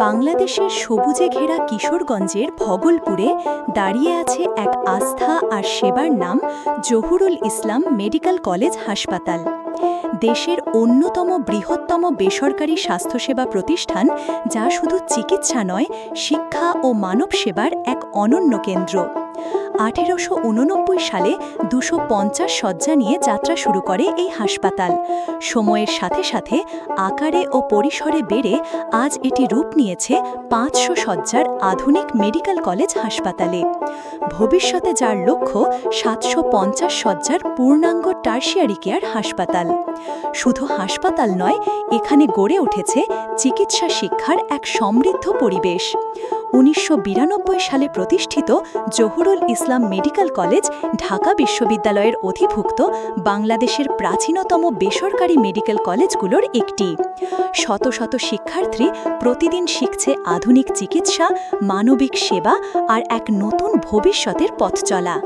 বাংলাদেশের সবুজে ঘেরা কিশোরগঞ্জের ভগলপুরে দাঁড়িয়ে আছে এক আস্থা আর সেবার নাম জহুরুল ইসলাম মেডিকেল কলেজ হাসপাতাল। দেশের অন্যতম বৃহত্তম বেসরকারি স্বাস্থ্যসেবা প্রতিষ্ঠান, যা শুধু চিকিৎসা নয়, শিক্ষা ও মানব সেবার এক অনন্য কেন্দ্র। আঠেরোশো উননব্বই সালে দুশো পঞ্চাশ শয্যা নিয়ে যাত্রা শুরু করে এই হাসপাতাল। সময়ের সাথে সাথে আকারে ও পরিসরে বেড়ে আজ এটি রূপ নিয়েছে পাঁচশো শয্যার আধুনিক মেডিকেল কলেজ হাসপাতালে। ভবিষ্যতে যার লক্ষ্য সাতশো পঞ্চাশ শয্যার পূর্ণাঙ্গ টার্সিয়ারি কেয়ার হাসপাতাল। শুধু হাসপাতাল নয়, এখানে গড়ে উঠেছে চিকিৎসা শিক্ষার এক সমৃদ্ধ পরিবেশ। উনিশশো বিরানব্বই সালে প্রতিষ্ঠিত জহুরুল ইসলাম মেডিকেল কলেজ ঢাকা বিশ্ববিদ্যালয়ের অধিভুক্ত বাংলাদেশের প্রাচীনতম বেসরকারি মেডিকেল কলেজগুলোর একটি। শত শত শিক্ষার্থী প্রতিদিন শিখছে আধুনিক চিকিৎসা, মানবিক সেবা আর এক নতুন ভবিষ্যতের পথ চলা